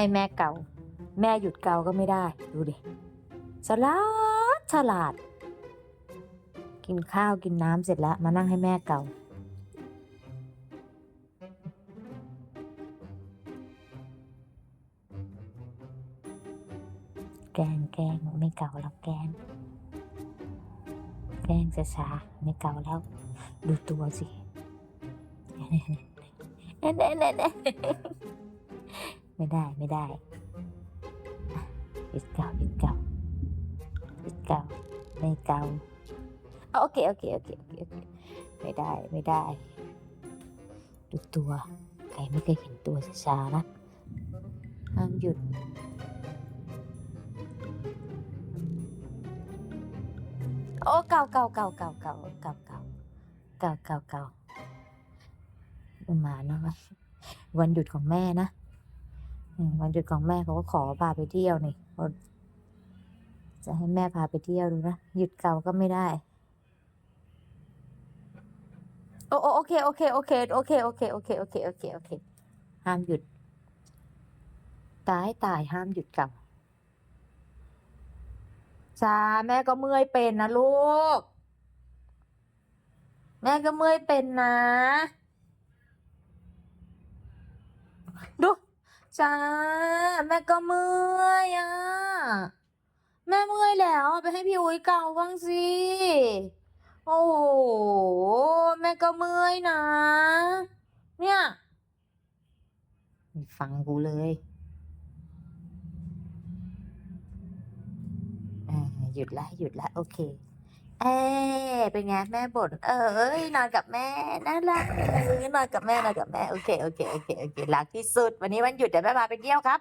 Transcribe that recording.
ให้แม่เกาแม่หยุดเกาก็ไม่ได้ ดูดิฉลาดฉลาด กินข้าวกินน้ำเสร็จแล้ว มานั่งให้แม่เกาแกงแกงไม่เก่าแล้วแกงแกงช้าๆไม่เก่าแล้ว ดูตัวสิเน่เน่เน่เน่ ไม่ได้ไม่ได้อะหยุดเก่ายุดเก่ายุดเก่าไม่เกาเอาโอเคโอเคโอเคโอเคโอเคไม่ได้ไม่ได้ ดูตัวใครไม่เคยเห็นตัวช้านะห้ามหยุดโอ้เก่าเก่าเก่าเก่าเก่าเก่าเก่าเก่าเก่าเก่ามาเนาะวันหยุดของแม่นะ วันหยุดของแม่เขาก็ขอพาไปเที่ยวนี่เขาจะให้แม่พาไปเที่ยวดูนะ หยุดเก่าก็ไม่ได้โอโอโอเค โอเค โอเค โอเค โอเค โอเค โอเค โอเค โอเค ห้ามหยุด ตายตายห้ามหยุดเก่าจ้าแม่ก็เมื่อยเป็นนะลูก แม่ก็เมื่อยเป็นนะ ดู จ้า แม่ก็เมื่อยอะ แม่เมื่อยแล้วไปให้พี่อุ้ยเกาบ้างสิ โอ้โห แม่ก็เมื่อยนะ เนี่ยฟังกูเลยอ่าหยุดละหยุดละโอเค เอ้เป็นไงแม่บ่นเออเอ้ยนอนกับแม่น่ารักเออนอนกับแม่นอนกับแม่โอเคโอเคโอเคโอเครักที่สุด วันนี้วันหยุดเดี๋ยวแม่มาไปเที่ยวครับ